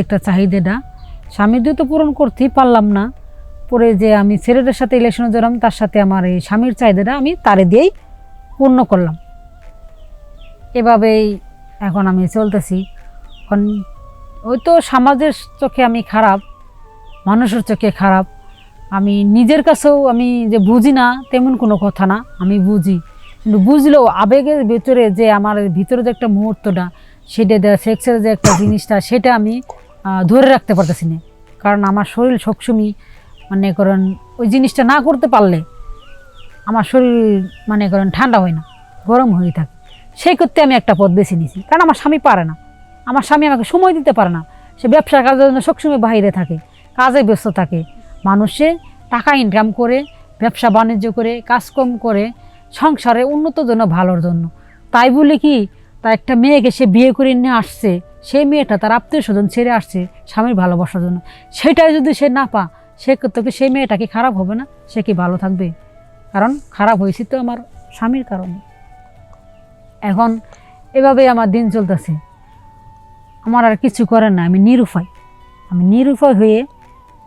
একটা চাহিদাটা, স্বামী দিয়ে তো পূরণ করতেই পারলাম না। পরে যে আমি ছেলেটার সাথে ইলেকশনে জড়াম, তার সাথে আমার এই স্বামীর চাহিদাটা আমি তারে দিয়েই পূর্ণ করলাম। এভাবেই এখন আমি চলতেছি। এখন ওই তো সমাজের চোখে আমি খারাপ, মানুষের চোখে খারাপ। আমি নিজের কাছেও আমি যে বুঝি না, তেমন কোনো কথা না, আমি বুঝি। কিন্তু বুঝলেও আবেগের ভিতরে যে আমার ভিতরে যে একটা মুহূর্তটা, সেটা সেক্সের যে একটা জিনিসটা, সেটা আমি ধরে রাখতে পারতেছি না। কারণ আমার শরীর সবসময় মানে করেন, ওই জিনিসটা না করতে পারলে আমার শরীর মানে করেন, ঠান্ডা হয় না, গরম হয়ে থাকে। সেই করতে আমি একটা পথ বেছে নিয়েছি। কারণ আমার স্বামী পারে না। আমার স্বামী আমাকে সময় দিতে পারে না। সে ব্যবসা কাজের জন্য সবসময় বাইরে থাকে, কাজে ব্যস্ত থাকে। মানুষে টাকা ইনকাম করে, ব্যবসা বাণিজ্য করে, কাজকর্ম করে, সংসারে উন্নত জন্য, ভালোর জন্য। তাই বলে কি, তা একটা মেয়েকে সে বিয়ে করে নিয়ে আসছে সেই মেয়েটা তার আত্মীয় স্বজন ছেড়ে আসছে স্বামীর ভালোবাসার জন্য। সেটাই যদি সে না পা, সে তো কি সেই মেয়েটা কি খারাপ হবে না? সে কি ভালো থাকবে? কারণ খারাপ হয়েছে তো আমার স্বামীর কারণে। এখন এভাবেই আমার দিন চলতেছে। আমার আর কিছু করার না, আমি নিরুপায়। আমি নিরুপায় হয়ে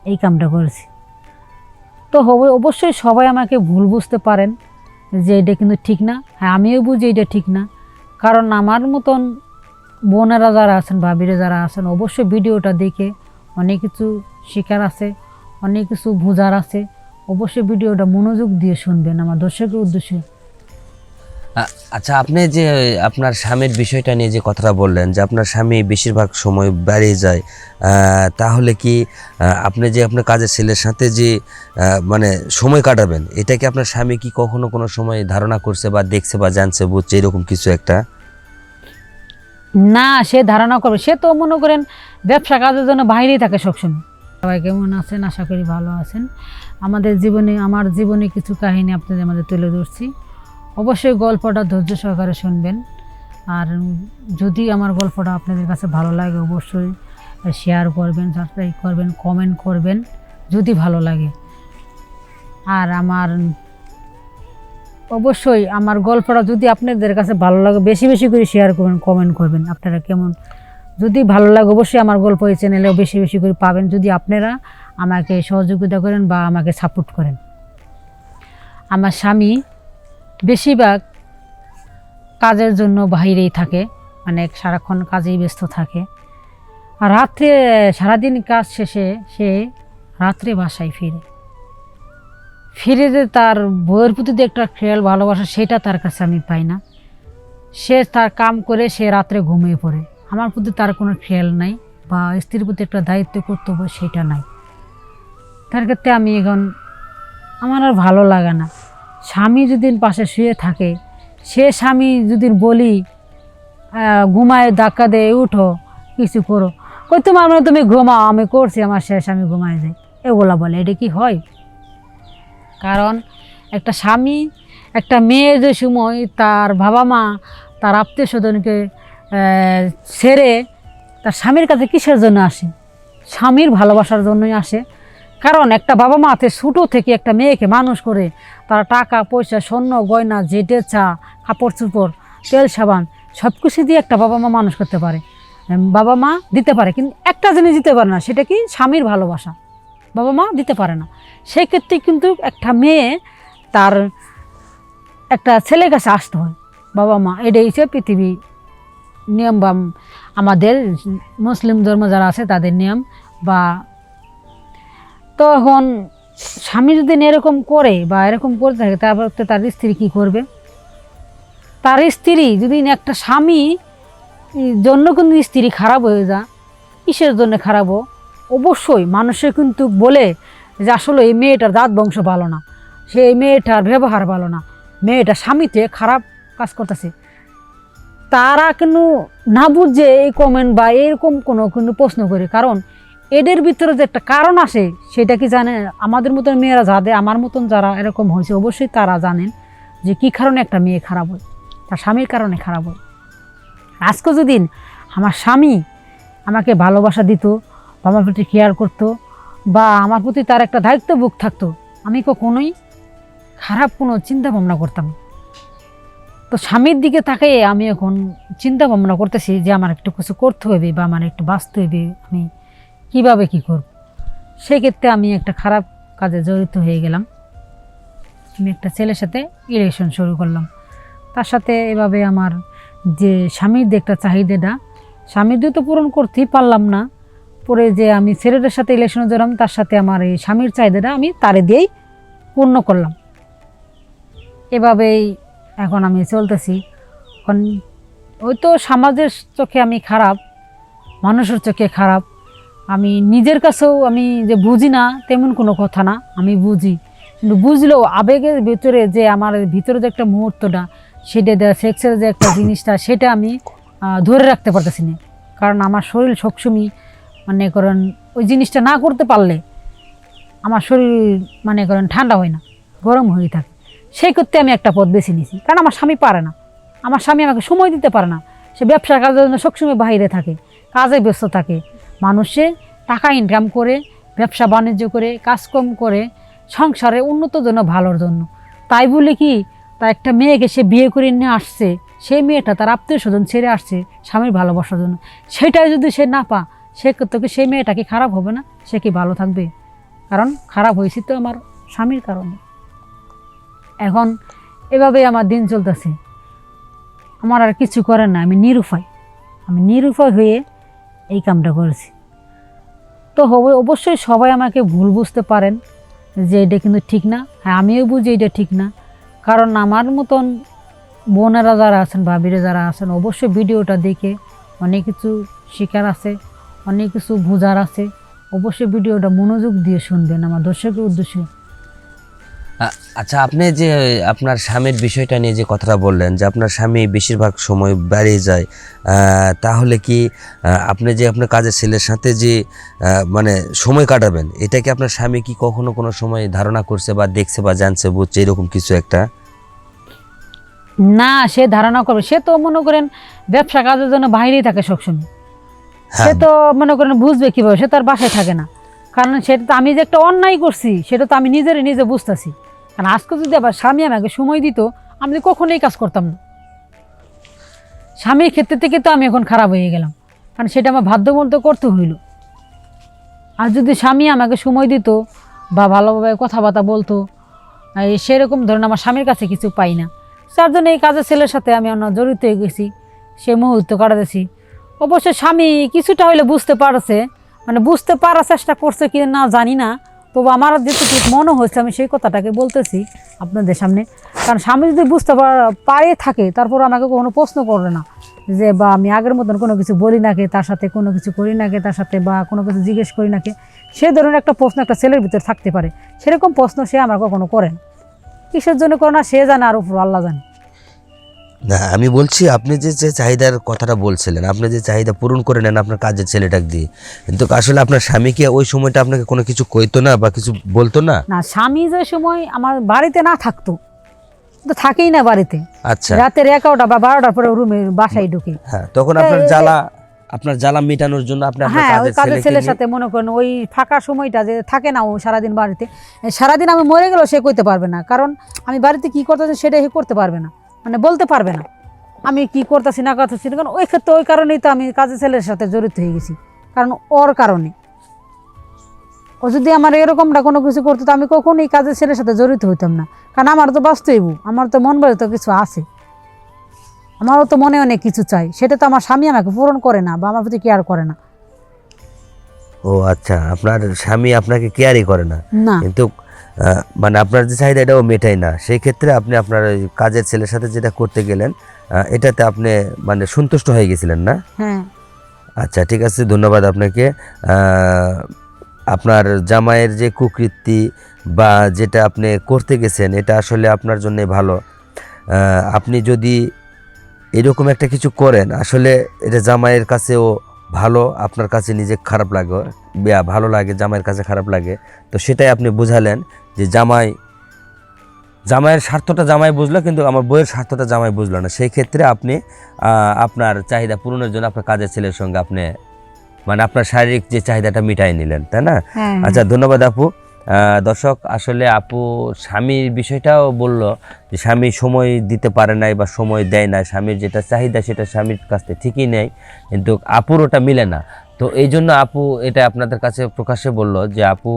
এই কামটা করেছি। তো হবে, অবশ্যই সবাই আমাকে ভুল বুঝতে পারেন যে এটা কিন্তু ঠিক না। হ্যাঁ আমিও বুঝি এটা ঠিক না। কারণ আমার মতন বোনেরা যারা আছেন, ভাবিরা যারা আছেন, অবশ্যই ভিডিওটা দেখে অনেক কিছু শেখার আছে, অনেক কিছু বোঝার আছে। অবশ্যই ভিডিওটা মনোযোগ দিয়ে শুনবেন আমার দর্শকের উদ্দেশ্যে। আচ্ছা আপনি যে আপনার স্বামীর বিষয়টা নিয়ে যে কথাটা বললেন, যে আপনার স্বামী বেশিরভাগ সময় বেরিয়ে যায় তাহলে কি আপনি যে আপনার কাজের ছেলের সাথে যে মানে সময় কাটাবেন, এটা কি আপনার স্বামী কি কখনো কোনো সময় ধারণা করছে বা দেখছে বা জানছে, বুঝছে, এরকম কিছু একটা? না, সে ধারণা করবে। সে তো মনে করেন ব্যবসা কাজের জন্য বাইরেই থাকে সবসময়। সবাই কেমন আছেন? আশা করি ভালো আছেন। আমাদের জীবনে, আমার জীবনে কিছু কাহিনী আপনাদের আমাদের তুলে ধরছি। অবশ্যই গল্পটা ধৈর্য সহকারে শুনবেন। আর যদি আমার গল্পটা আপনাদের কাছে ভালো লাগে, অবশ্যই শেয়ার করবেন সাবস্ক্রাইব করবেন কমেন্ট করবেন, যদি ভালো লাগে। আর আমার অবশ্যই আমার গল্পটা যদি আপনাদের কাছে ভালো লাগে, বেশি বেশি করে শেয়ার করবেন কমেন্ট করবেন আপনারা কেমন? যদি ভালো লাগে, অবশ্যই আমার গল্প এই চ্যানেলেও বেশি বেশি করে পাবেন। যদি আপনারা আমাকে সহযোগিতা করেন বা আমাকে সাপোর্ট করেন। আমার স্বামী বেশিরভাগ কাজের জন্য বাইরেই থাকে মানে সারাক্ষণ কাজেই ব্যস্ত থাকে। আর রাত্রে, সারাদিন কাজ শেষে সে রাত্রে বাসায় ফিরে। ফিরে যে তার বইয়ের প্রতি যে একটা খেয়াল, ভালোবাসা, সেটা তার কাছে আমি পাই না। সে তার কাম করে সে রাত্রে ঘুমিয়ে পড়ে। আমার প্রতি তার কোনো খেয়াল নাই বা স্ত্রীর প্রতি একটা দায়িত্ব, কর্তব্য সেটা নাই। তার ক্ষেত্রে আমি এখন, আমার আর ভালো লাগে না। স্বামী যদি পাশে শুয়ে থাকে, সে স্বামী যদি বলি ঘুমায়, ধাক্কা দিয়ে, উঠো, কিছু করো। কই তোমার মানে তুমি ঘুমাও, আমি করছি, আমার শেষ, আমি ঘুমায় যাই। এগুলা বলে, এটা কি হয়? কারণ একটা স্বামী, একটা মেয়ে যে সময় তার বাবা মা, তার আত্মীয় স্বজনকে ছেড়ে তার স্বামীর কাছে কিসের জন্য আসে? স্বামীর ভালোবাসার জন্যই আসে। কারণ একটা বাবা মাতে ছোটো থেকে একটা মেয়েকে মানুষ করে, তারা টাকা, পয়সা, স্বর্ণ, গয়না জেটে চা, কাপড় চোপড়, তেল, সাবান সব কিছু দিয়ে একটা বাবা মা মানুষ করতে পারে। বাবা মা দিতে পারে, কিন্তু একটা জিনিস দিতে পারে না, সেটা কি? স্বামীর ভালোবাসা। বাবা মা দিতে পারে না। সেই ক্ষেত্রে কিন্তু একটা মেয়ে তার একটা ছেলের কাছে আসতে হয়। বাবা মা, এটাই হচ্ছে পৃথিবী নিয়ম বা আমাদের মুসলিম ধর্ম যারা আছে তাদের নিয়ম বা তখন স্বামী যদি এরকম করে বা এরকম করতে থাকে, তারপর তো তার স্ত্রী কী করবে? তার স্ত্রী যদি একটা স্বামী জন্য কিন্তু স্ত্রী খারাপ হয়ে যা কিসের জন্য খারাপ ও? অবশ্যই মানুষে কিন্তু বলে যে আসলে এই মেয়েটার দাঁত বংশ ভালো না, সে এই মেয়েটার ব্যবহার ভালো না, মেয়েটা স্বামীতে খারাপ কাজ করতেছে। তারা কিন্তু না বুঝে এই কমেন্ট বা এরকম কোনো কিন্তু প্রশ্ন করে, কারণ এদের ভিতরে যে একটা কারণ আসে সেটা কি জানে? আমাদের মতন মেয়েরা যাদের, আমার মতন যারা এরকম হয়েছে, অবশ্যই তারা জানেন যে কী কারণে একটা মেয়ে খারাপ হয়, তার স্বামীর কারণে খারাপ হয়। আজকে যদি আমার স্বামী আমাকে ভালোবাসা দিত আমার প্রতি কেয়ার করতো বা আমার প্রতি তার একটা দায়িত্ব দায়িত্ববোধ থাকতো, আমি কখনোই খারাপ কোনো চিন্তা ভাবনা করতাম তো স্বামীর দিকে তাকে আমি এখন চিন্তা ভাবনা করতেছি যে আমার একটু কিছু করতে হবে বা আমার একটু বাঁচতে হবে, আমি কীভাবে কি করব? সেক্ষেত্রে আমি একটা খারাপ কাজে জড়িত হয়ে গেলাম। আমি একটা ছেলের সাথে রিলেশন শুরু করলাম। তার সাথে এভাবে আমার যে স্বামীর যে একটা চাহিদাটা, স্বামীর দিয়ে তো পূরণ করতেই পারলাম না। পরে যে আমি ছেলেটার সাথে ইলেকশনে জড়াম, তার সাথে আমার এই স্বামীর চাহিদাটা আমি তারে দিয়েই পূর্ণ করলাম। এভাবেই এখন আমি চলতেছি। এখন ওই তো সমাজের চোখে আমি খারাপ, মানুষের চোখে খারাপ। আমি নিজের কাছেও আমি যে বুঝি না, তেমন কোনো কথা না, আমি বুঝি। কিন্তু বুঝলেও আবেগের ভিতরে যে আমার ভিতরে যে একটা মুহূর্তটা, সেটা দেওয়া সেক্সের যে একটা জিনিসটা, সেটা আমি ধরে রাখতে পারতেছি না। কারণ আমার শরীর সবসময় মানে করেন, ওই জিনিসটা না করতে পারলে আমার শরীর মানে করেন ঠান্ডা হয় না, গরম হয়ে থাকে। সেই করতে আমি একটা পথ বেছে নিয়েছি কারণ আমার স্বামী পারে না। আমার স্বামী আমাকে সময় দিতে পারে না। সে ব্যবসার কাজের জন্য সবসময় বাইরে থাকে, কাজে ব্যস্ত থাকে। মানুষে টাকা ইনকাম করে, ব্যবসা বাণিজ্য করে, কাজকর্ম করে, সংসারে উন্নত জন্য, ভালোর জন্য। তাই বলে কি তার একটা মেয়েকে সে বিয়ে করে নিয়ে আসছে, সেই মেয়েটা তার আত্মীয় স্বজন ছেড়ে আসছে স্বামীর ভালোবাসার জন্য। সেটাই যদি সে না পা সে তো কি সেই মেয়েটা কি খারাপ হবে না? সে কি ভালো থাকবে? কারণ খারাপ হয়েছি তো আমার স্বামীর কারণে। এখন এভাবেই আমার দিন চলতেছে। আমার আর কিছু করার না আমি নিরুপায়। আমি নিরুপায় হয়ে এই কামটা করেছি। তো হবে, অবশ্যই সবাই আমাকে ভুল বুঝতে পারেন যে এটা কিন্তু ঠিক না। হ্যাঁ আমিও বুঝি এটা ঠিক না। কারণ আমার মতন বোনেরা যারা আছেন, ভাবিরা যারা আছেন, অবশ্যই ভিডিওটা দেখে অনেক কিছু শিকার আছে। অনেক কিছু বোঝার আছে। অবশ্যই ভিডিওটা মনোযোগ দিয়ে শুনবেন আমার দর্শকের উদ্দেশ্যে। আচ্ছা আপনি যে আপনার স্বামীর বিষয়টা নিয়ে যে কথাটা বললেন যে আপনার স্বামী বেশিরভাগ সময় বেড়ে যায় তাহলে কি আপনি যে আপনার কাজের ছেলের সাথে যে মানে সময় কাটাবেন এটা কি আপনার স্বামী কি কখনো কোনো সময় ধারণা করছে বা দেখছে বা জানছে বুঝছে এরকম কিছু একটা? না সে ধারণা করবে। সে তো মনে করেন ব্যবসা কাজের জন্য বাইরেই থাকে সবসময়। সে হ্যাঁ তো মনে করেন বুঝবে কীভাবে, সে তার বাসায় থাকে না। কারণ সেটা তো আমি যে একটা অন্যায় করছি, সেটা তো আমি নিজেরই নিজে বুঝতেছি। কারণ আজকে যদি আবার স্বামী আমাকে সময় দিত, আমি তো কখনোই কাজ করতাম না। স্বামীর ক্ষেত্রে থেকে তো আমি এখন খারাপ হয়ে গেলাম। কারণ সেটা আমার বাধ্যমতো করতে হইল। আর যদি স্বামী আমাকে সময় দিত বা ভালোভাবে কথাবার্তা বলতো, এই সেরকম ধরুন আমার স্বামীর কাছে কিছু পাই না। যার জন্য এই কাজের ছেলের সাথে আমি অন্য জড়িত হয়ে গেছি, সে মুহূর্ত কাটাতেছি। অবশ্য স্বামী কিছুটা হইলে বুঝতে পারছে। মানে বুঝতে পারার চেষ্টা করছে কি না জানি না। তবু আমার যেটুকু মনে হয়েছে, আমি সেই কথাটাকে বলতেছি আপনাদের সামনে। কারণ স্বামী যদি বুঝতে পার- পারে থাকে তারপর আমাকে কোনো প্রশ্ন করে না। যে, বা, আমি আগের মতন কোনো কিছু বলি নাকি? তার সাথে কোনো কিছু করি নাকি? তার সাথে বা, কোনো কিছু জিজ্ঞেস করি নাকি? সে ধরনের একটা প্রশ্ন একটা ছেলের ভিতরে থাকতে পারে। সেরকম প্রশ্ন সে আমার কখনো করেন কিসের জন্য করে না? সে জানে আর উপর আল্লাহ জানে। না আমি বলছি আপনি যে যে চাহিদার কথাটা বলছিলেন আপনি যে চাহিদা পূরণ করে নেন আপনার কাজের ছেলেটাকে দিয়ে কিন্তু আসলে আপনার স্বামীকে ওই সময়টা আপনাকে কোনো কিছু কইতো না বা কিছু বলতো না? না স্বামী যে সময় আমার বাড়িতে না থাকতো তো থাকেই না বাড়িতে। আচ্ছা। রাতের এগারোটা বা বারোটার পরে রুমে বাসায় ঢুকে। হ্যাঁ তখন আপনার জ্বালা আপনার জ্বালা মেটানোর জন্য আপনি আপনার হ্যাঁ ওই কাজের ছেলের সাথে মনে করেন ওই ফাঁকা সময়টা যে থাকে না ও সারাদিন বাড়িতে সারাদিন আমি মরে গেলেও সে করতে পারবে না কারণ আমি বাড়িতে কি করতেছি সেটা সে করতে পারবে না। মানে বলতে পারবে না। আমি কি করতেছি না করতেছি না কারণ ওই ক্ষেত্রে ওই কারণেই তো আমি কাজের ছেলের সাথে জড়িত হয়ে গেছি। কারণ ওর কারণে। ও যদি আমার এরকমটা কোনো কিছু করতো তো আমি কখনোই কাজের ছেলের সাথে জড়িত হইতাম না। কারণ আমার তো বাস্তব আমার তো মন বলে তো কিছু আছে। আমারও তো মনে অনেক কিছু চাই। সেটা তো আমার স্বামী আমাকে পূরণ করে না বা আমার প্রতি কেয়ার করে না। ও আচ্ছা আপনার স্বামী আপনাকে কেয়ারই করে না। না। কিন্তু মানে আপনার যে চাহিদা এটাও মেটাই না। সেই ক্ষেত্রে আপনি আপনার ওই কাজের ছেলের সাথে যেটা করতে গেলেন এটাতে আপনি মানে সন্তুষ্ট হয়ে গেছিলেন না? হ্যাঁ। আচ্ছা ঠিক আছে ধন্যবাদ আপনাকে। আপনার জামাইয়ের যে কুকৃতি বা যেটা আপনি করতে গেছেন এটা আসলে আপনার জন্য ভালো। আপনি যদি এরকম একটা কিছু করেন আসলে এটা জামাইয়ের কাছেও ভালো আপনার কাছে নিজে খারাপ লাগে ভালো লাগে জামাইয়ের কাছে খারাপ লাগে। তো সেটাই আপনি বুঝালেন। যে জামাই জামাইয়ের স্বার্থটা জামাই বুঝলো কিন্তু আমার বইয়ের স্বার্থটা জামাই বুঝলো না। সেই ক্ষেত্রে আপনি আপনার চাহিদা পূরণের জন্য আপনার কাজের ছেলের সঙ্গে আপনি মানে আপনার শারীরিক যে চাহিদাটা মিটাই নিলেন তাই না? হ্যাঁ আচ্ছা ধন্যবাদ আপু। দর্শক আসলে আপু স্বামীর বিষয়টাও বলল যে স্বামী সময় দিতে পারে নাই বা সময় দেয় না স্বামীর যেটা চাহিদা সেটা স্বামীর কাছ থেকে ঠিকই নেয় কিন্তু আপুর ওটা মিলে না। তো এই জন্য আপু এটা আপনাদের কাছে প্রকাশ্যে বলল যে আপু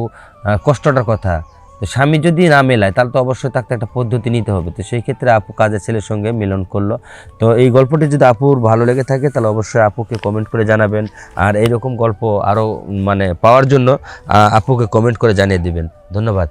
কষ্টটার কথা। তো স্বামী যদি না মেলায়, তাহলে তো অবশ্যই তাকে একটা পদ্ধতি নিতে হবে। তো সেই ক্ষেত্রে আপু কাজের ছেলের সঙ্গে মিলন করল। তো এই গল্পটি যদি আপুর ভালো লেগে থাকে, তাহলে অবশ্যই আপুকে কমেন্ট করে জানাবেন। আর এইরকম গল্প আরও মানে পাওয়ার জন্য আপুকে কমেন্ট করে জানিয়ে দেবেন। ধন্যবাদ।